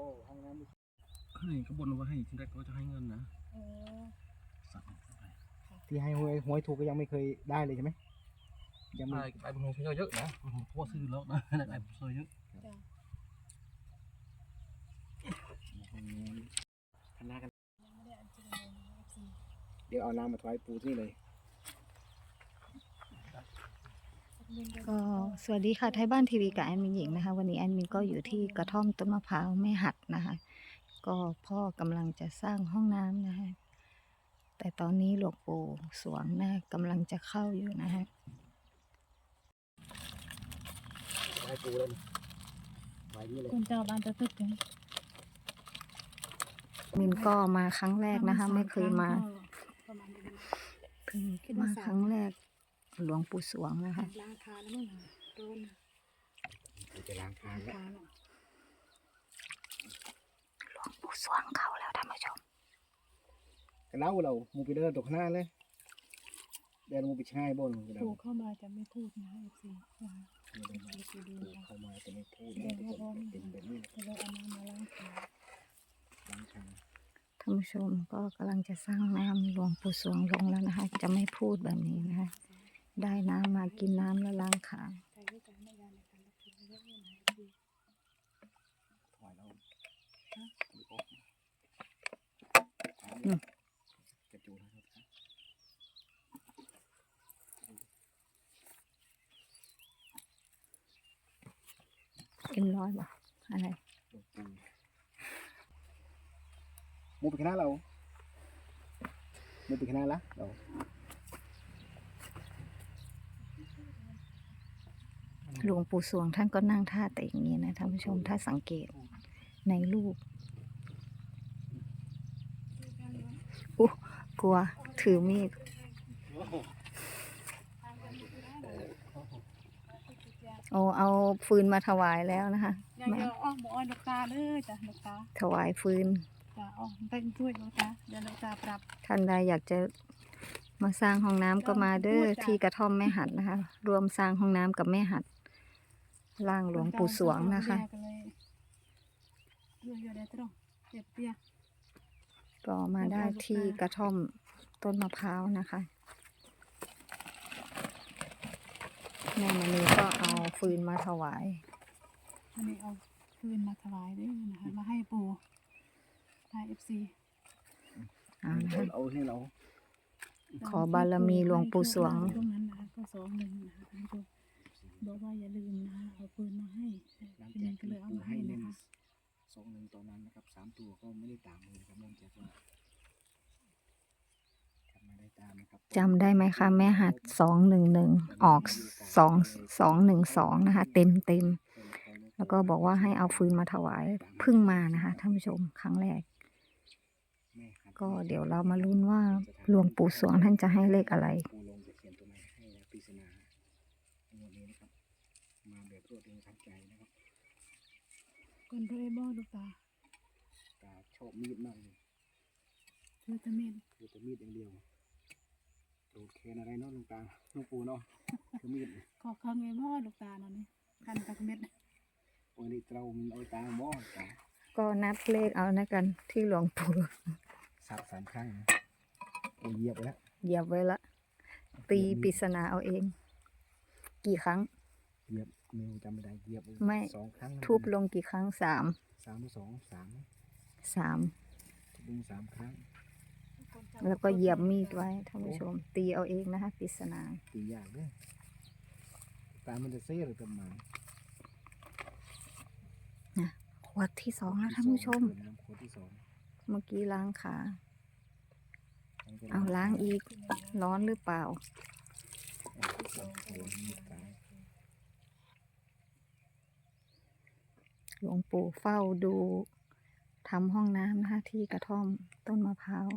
ก็ห้องน้ำให้เขาบนว่าให้ทีแรกเขาจะให้เงินนะโอ้สั่งเข้าไปที่ให้หวยหวยถูกก็ยังไม่เคยได้เลยใช่ไหมยังไม่ได้ได้บุญเยอะเยอะนะเพราะว่าซื้อแล้วนะได้บุญเยอะจ้ะห้องน้ำคณะกันยังไม่ได้อันจริงเลยนะ FC เดี๋ยวเอาน้ำมาถวายปูที่นี่เลย ก็สวัสดีค่ะไทยบ้านทีวีกับแอดมินหญิงนะคะ วันนี้แอดมินก็อยู่ที่กระท่อมต้นมะพร้าวแม่หัดนะคะ ก็พ่อกำลังจะสร้างห้องน้ำนะคะแต่ตอนนี้หลวงปู่สวงนะ่ากำลังจะเข้าอยู่นะคะถวายปูเลยนะถวายนี่เลยคุณเจ้าบ้านจะตึกเลยมินก็มาครั้งแรกนะคะ ไม่เคยมาประมาณนี้นะเพิ่งมาครั้งแรก หลวงปู่สวงนะคะ ล้างคาแล้วมั้งนะโดนนะเดี๋ยวจะล้างคาล้างแล้วคาแล้วหลวงปู่สวงเข้าแล้วท่านผู้ชมแต่เล่าเรามูไปเดินตกข้างหน้าเลยเดินมูไปชายบนกระดาปู่ษเข้ามาจะไม่พูดนะ FC ว่าเดินมาดูดูปูนะเข้ามาจะไม่พูดนะทุกคนเป็นแบบนี้จะเลยเอาน้ำมาล้างคาล้างคาท่านผู้ชมก็กำลังจะสร้างน้ำหลวงปู่สวงลงแล้วนะคะ จะไม่พูดแบบนี้นะคะ ได้น้ำมากินน้ำแล้วล้างขาใช้วิจารณญาณในการรับชมเยอะๆนะ FC ถวายเราจะจูแล้วครับเอ็มร้อยบ่อะไรมูไปข้างหน้าเรามูไปข้างหน้าละเรา หลวงปู่สวงท่านก็นั่งท่าแต่อย่างนี้นะท่านผู้ชมถ้าสังเกตในรูปอุ๊ยกลัวถือมีดโอ้เอาฟืนมาถวายแล้วนะคะอย่าอย่าอ้อมบอกอ้อยลูกตาเด้อจ้ะลูกตาถวายฟืนจ้ะอ้อมเป็นช่วยลูกตาเดี๋ยวลูกตาปรับท่านใดอยากจะมาสร้างห้องน้ำก็มาเด้อที่กระท่อมแม่หัดนะคะ รวมสร้างห้องน้ำกับแม่หัด ร่างหลวงปู่สวงนะคะเยอะๆได้ตรงเจ็บเปียก็มาได้ที่กระท่อมต้นมะพร้าวนะคะแม่มณีก็เอาฟืนมาถวายอันนี้เอาคืนมาถวายด้วยนะคะมาให้ปู่ให้เอฟซีเอานะคะเอาให้เราขอบารมีหลวงปู่สวงตรงนั้นนะคะก็สองหนึ่งนะคะท่านผู้ชม บอกว่าอย่าลืมนะคะเอาปืนมาให้หลังเป็นจายักงก็เลยเอาปูมาให้ให้เล่นะนคะ สองหนึ่งตอนนั้นนะครับสามตัวก็ไม่ได้ตามเลยนะครับเนื่องจากว่าทำไม่ได้ตามนะครับจำได้ไหมคะ แม่หัดสองหนึ่งหนึ่งออกสองสองหนึ่งสองนะคะ เต็มเต็มแล้วก็บอกว่าให้เอาฟืนมาถวายเพึ่งมานะคะท่านผู้ชมครั้งแรก ก็เดี๋ยวเรามาลุ้นว่าหลวงปู่สวงท่านจะให้เลขอะไร ปูลงจะเขียนตัวไหนให้นะปริศนาในวันนี้นะครับ มาแบบรวดเร็วทันใจนะครับ คนเรย์บอลูกตาตาชอบมีดมากเลยคือตะเมนคือแต่มีดอย่างเดียวโดดแคนอะไรเนาะหลวงตาหลวงปู่เนาะคือมีดขอคังไอ้บอลูกตาเนาะนี่กันตักเม็ดโอ้ยนี่เรามันเอาตาหม้อตาก็นับเลขเอานะกันที่หลวงปู่สับสามครั้งนะโอ้ยเหยียบไปแล้วเหยียบไว้ละตีปริศนาเอาเอง กี่ครั้งเหยียบ มิวจำไม่ได้เหยียบไม่ สองครั้งนะทุบลงกี่ครั้งสามสามหรือสองสามสามทุบลงสามครั้งแล้วก็เหยียบมีดไว้ท่านผู้ชม ตีเอาเองนะคะปริศนาตียากเด้อตามันจะเซ่หรือประมาณขวดที่สองแล้วท่านผู้ชม น้ำขวดที่สองเมื่อกี้ล้างขาเอาล้างอีกร้อนหรือเปล่าสองขวดมีดตาย หลวงปู่เฝ้าดูทำห้องน้ำนะคะที่กระท่อมต้นมะพร้าว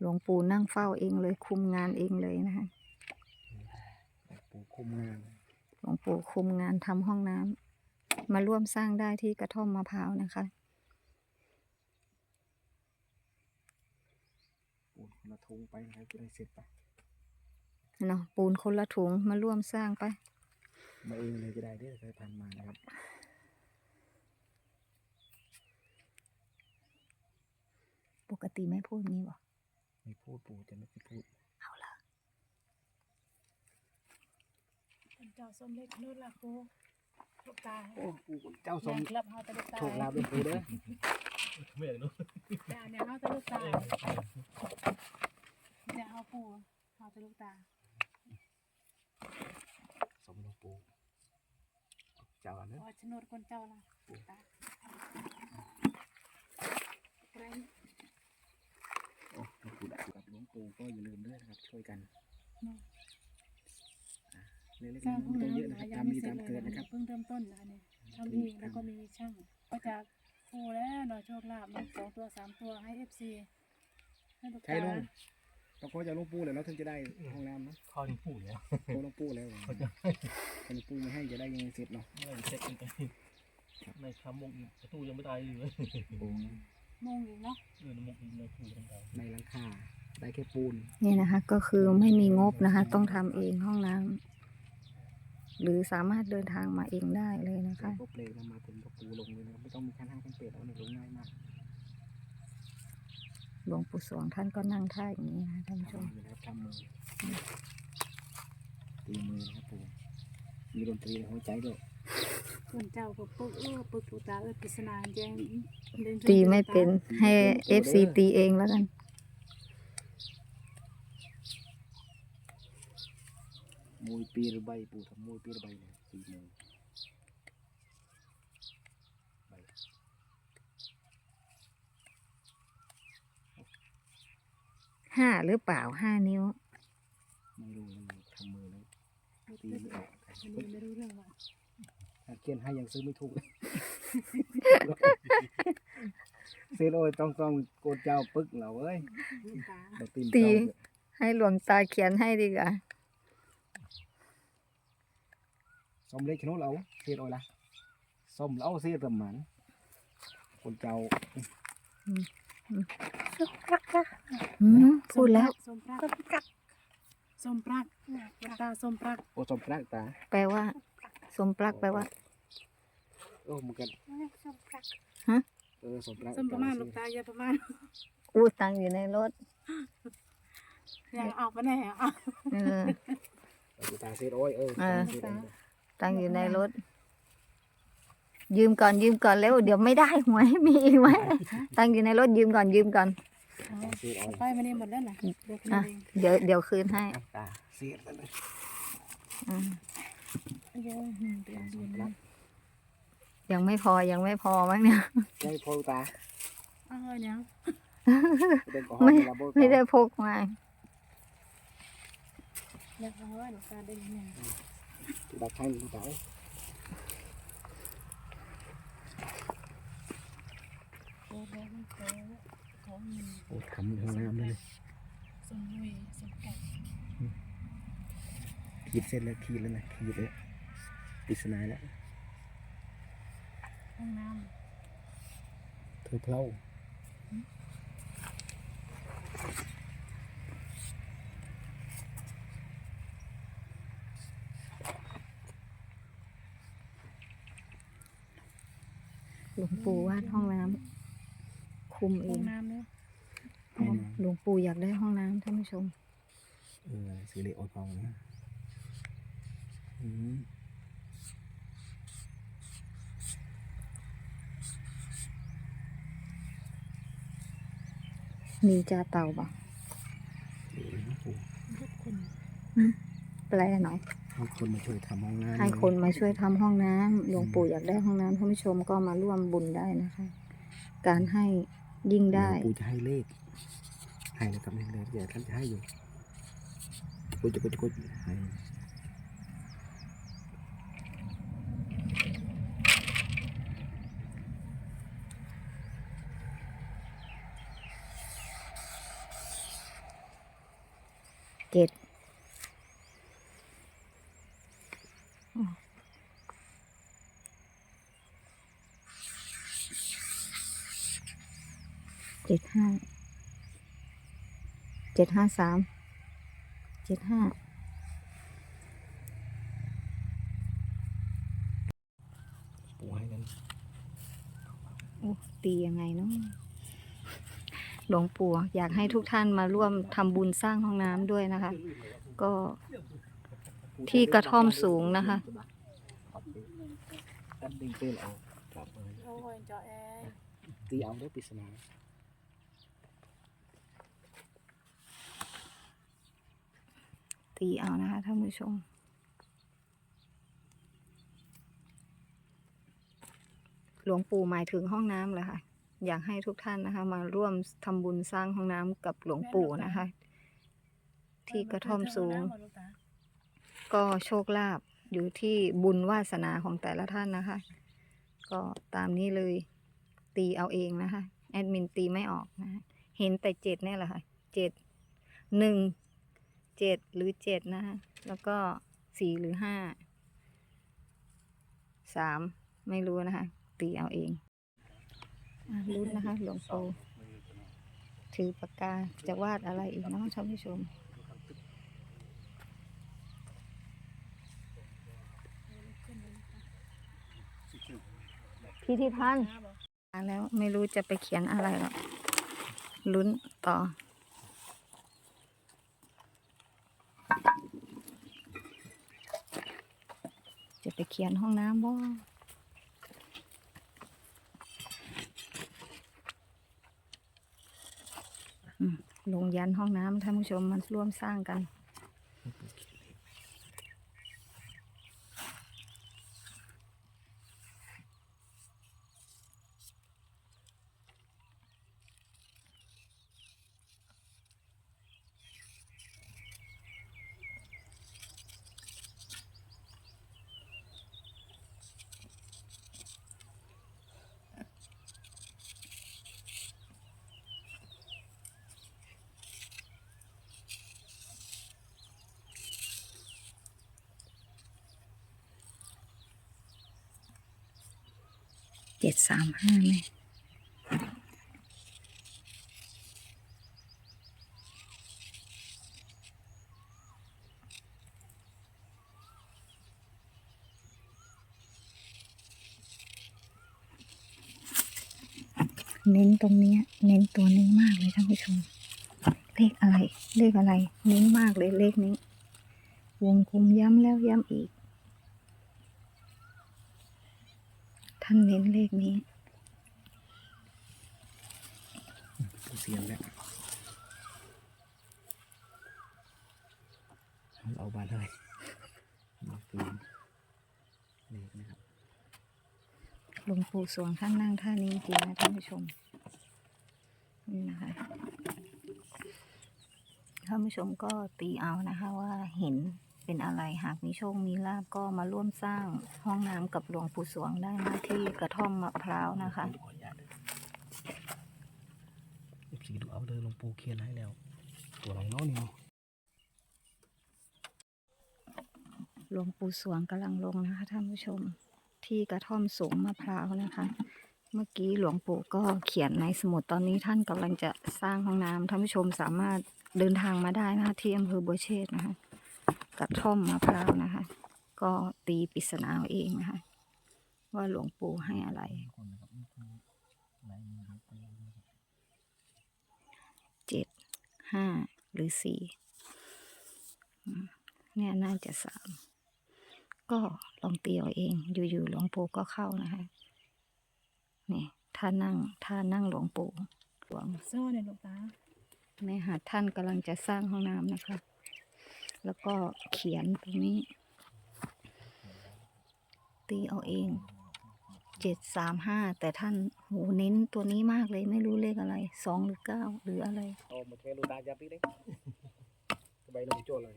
หลวงปู่นั่งเฝ้าเองเลยคุมงานเองเลยนะคะปูคุมงาน หลวงปู่คุมงานทำห้องน้ำมาร่วมสร้างได้ที่กระท่อมมะพร้าวนะคะปูละทงไปนะครับจะได้เสร็จไปเนาะปูนคนละถุงมาร่วมสร้างไป มาเองเลยจะได้เด้อเคยทันมานะครับ ปกติไม่พูดงี้หรอไม่พูดปู่จะไม่พูด เอาละเป็นเจ้าสมเด็จนู่นล่ะปูลูกตาโอ้ปู่เจ้าสมแม่ครับเฮาแต่ลูกตาโชคลาภด้วยปู่เด้อไม่อยากรู้แต่อันเนี่ยเฮาแต่ลูกตาเนี่ยเฮาปูเฮาแต่ลูกตา สมหลวงปู่เจ้าเนอะว่าโฉนดคนเจ้าล่ะลูกตาแกรง โอ้หลวงปู่ ดักกับหลวงปู่ก็อย่าลืมด้วยนะครับ ช่วยกันเนาะเล็กสร้างๆห้องน้อยๆเยอะน้ำนะคนะรับยัตางมไม่มีเสร็ตาจมเลยเกิดนะนะครับเพิ่งเริ่มต้นนะอันนี้ทำอีกแล้วก็มีช่าง ก็จากปูแล้วเนาะโชคลาภเนาะสองตัวสามตัวให้เอฟซีให้ลูกใช่ตาลุงเราขอจากหลวงปู่เลยเราถึงจะได้ห้องน้ำเนาะข้าวที่พูดเนี่ยขอหลวงปู่แล้วถ้าหลวงปู่ไม่ให้จะได้ยังไงเสร็จเนาะไม่ได้เช็คกันไปในคำมงประตูยังไม่ได้เลยโอ้งงอีกเนาะเออในมงในประตูยังไม่ได้ในหลังคา ได้แค่ปูนนี่นะคะ ก็คือไม่มีงบนะคะ ต้องทำเองห้องน้ำหรือสามารถเดินทางมาเองได้เลยนะคะก็เปลงมาถึงหลวงปู่ลงเลยนะครับไม่ต้องมีขั้นห้างขั้นเป็ดเอาเนี่ยลงง่ายมากหลวงปู่สวงท่านก็นั่งท่าอย่างนี้นะคะท่านผู้ชมทำมือนะครับทำมือตีมือนะครับปู่มีดนตรีในหัวใจด้วยคนเจ้าก็ปึกเออปึกลูกตาเออปริศนาแจ้งเดินชตีลูกไม่เป็นให้เอฟซีตีเองแล้วกัน มวยปีระใบปู่ทำมวยปีระใบเนี่ยตีมือใบห้าหรือเปล่าห้านิ้ว ไม่รู้นะมันทำมือแล้วตีอันไม่ออกนี้ไม่รู้เรื่องว่ะถ้าเขียนให้ยังซื้อไม่ถูกเลยเซโร่ต้องต้องโกนเจ้าปึ๊กเหรอเว้ยลูกตาเราตีนตีเจ้าให้หลวงตาเขียนให้ดีกว่า ส้มเล็กชนุเราเสียดอยละส้มเราเสียประมาณคนเจ้าอืมพูดแล้วสมปรักสมปรักลูกตาสมปรักโอ้ส้มปรากตาแปลว่า สมปลักแปลว่าโอ้เหมือนกันฮะเออส้มปรากสมประมาณลูกตาอย่าประมาณอู้ตังค์อยู่ในรถอย่างออกมาแน่อะเออลูกตาเสียดอยเออเออเสียดอย ตังค์อยู่ในรถ ยืมก่อนยืมก่อนแล้วเดี๋ยวไม่ได้หวยมีอีกไหมตังค์อยู่ในรถยืมก่อนยืมก่อนเสียดอยไปมานี่หมดแล้วนะเดี๋ยวคืนอะเองเดี๋ยวเดี๋ยวคืนให้เอาตาเสียดไปเลยอืมเดี๋ยวหนึ่งเดือนเดือนนะยังไม่พอยังไม่พอมั้งเนี่ยใช่พอตาเอ้าวเนี่ยเป็นกอฮอไม่ล์ลาโบไม่ได้พกมาอยากเอาไว้ลูกตาได้ยังไง ดักให้ลูกตาโอ้โหมันโตของเงินโอ้ทำห้องน้ำเลยสมลุยสมกัดขีดเส้นแล้วขีดแล้วนะขีดเลยปริศนาแล้วห้องน้เธอเพลา หลวงปู่วาดห้องน้ำคุมำเอห้องงน้ำเนาะหลวงปู่อยากได้ห้องน้ำท่านผู้ชม เออสีเหลืองทองนะอืมมีจาเต่าบ่ดีนะปู่ทุกคนแปลหน่อย ให้คนมาช่วยทำห้องน้ำให้คนมาช่วยทำห้องน้ำหลวงปู่อยากได้ห้องน้ำท่านผู้ชมก็มาร่วมบุญได้นะคะ การให้ยิ่งได้ หลวงปู่จะให้เลข ให้เลยครับให้เลยเดี๋ยวท่านจะให้อยู่กุจะกุจะกุจะให้เจ็ด เจ็ดห้า เจ็ดห้าสาม เจ็ดห้า ปู่ให้นั้นโอ้ตียังไงเนาะหลวงปู่อยากให้ทุกท่านมาร่วมทำบุญสร้างห้องน้ำด้วยนะคะ ก็ที่กระท่อมสูงนะคะ ตัดดิ่งเปลเอาโอ้ยเจาะแอร์ตีเอาได้ปริศนา ตีเอานะคะท่านผู้ชม หลวงปู่หมายถึงห้องน้ำเหรอคะอยากให้ทุกท่านนะคะ มาร่วมทำบุญสร้างห้องน้ำกับหลวงปู่นะคะ ที่กระท่อมสูง ก็โชคลาภอยู่ที่บุญวาสนาของแต่ละท่านนะคะ ก็ตามนี้เลยตีเอาเองนะคะ แอดมินตีไม่ออกนะคะเห็นแต่เจ็ดเนี่ยแหละค่ะเจ็ดหนึ่ง เจ็ดหรือเจ็ดนะคะแล้วก็สี่หรือห้าสามไม่รู้นะคะ ตีเอาเองรุ้นนะคะ หลวงปู่ถือปากกาจะวาดอะไรอีกเนาะท่านผู้ชมพิธีพันธ์มาแล้วไม่รู้จะไปเขียนอะไรหรอกลุ้นต่อ จะไปเขียนห้องน้ำบ่ลงยันห้องน้ำท่านผู้ชมมันร่วมสร้างกัน จ็ดสามห้าไหมเน้นตรงเนี้ยเน้นตัวนี้มากเลยท่านผู้ชม เลขอะไร เลขอะไร เน้นมากเลยเลขนี้ วงกลมย้ำแล้วย้ำอีก ท่านเน้นเลขนี้เสียงแล้วเอาบานเลยนี่คือนี่นะครับหลวงปู่สวงท่านนั่งท่านี้จริงๆนะท่านผู้ชมนี่นะคะท่านผู้ชมก็ตีเอานะคะว่าเห็น เป็นอะไรหากมีโชคมีลาบก็มาร่วมสร้างห้องน้ำกับหลวงปู่สวงได้นะที่กระท่อมมะพร้าวนะคะขออนุญาตเอฟซีดูเอาเลยหลวงปู่เขียนให้แล้ว ตัวอะไรเนาะนี่เนาะหลวงปู่สวงกำลังลงนะคะท่านผู้ชมที่กระท่อมสูงมะพร้าวนะคะ เมื่อกี้หลวงปู่ก็เขียนในสมุดตอนนี้ท่านกำลังจะสร้างห้องน้ำท่านผู้ชมสามารถเดินทางมาได้นะคะที่อำเภอบัวเชษฐ์นะคะ กระท่อมมะพร้าวนะคะ ก็ตีปริศนาเอาเองนะคะ ว่าหลวงปู่ให้อะไรคนนะครับนี่คือลายมือของปู่นะครับเจ็ด ห้า หรือสี่อืมเนี่ยน่าจะสาม ก็ลองตีเอาเอง อยู่ๆหลวงปู่ก็เข้านะคะนี่ถ้านั่งถ้านั่งหลวงปู่หลวงโซ่เนี่ยลูกตาแม่หาท่านกำลังจะสร้างห้องน้ำนะคะ แล้วก็เขียนตรงนี้ ตีเอาเองเจ็ดสามห้าแต่ท่านโหเน้นตัวนี้มากเลยไม่รู้เลขอะไรสองหรือเก้าหรืออะไร โอามาเทลูตาจับพี่เด้สบายลงโจ้เลย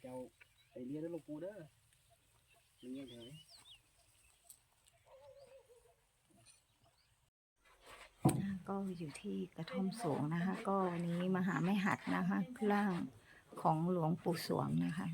เจ้าไอเลียนได้ลงปูเด้อเลียนเถอะก็อยู่ที่กระท่อมสูงนะคะ ก็วันนี้มาหาแม่หัดนะคะร่างของหลวงปู่สวงนะคะ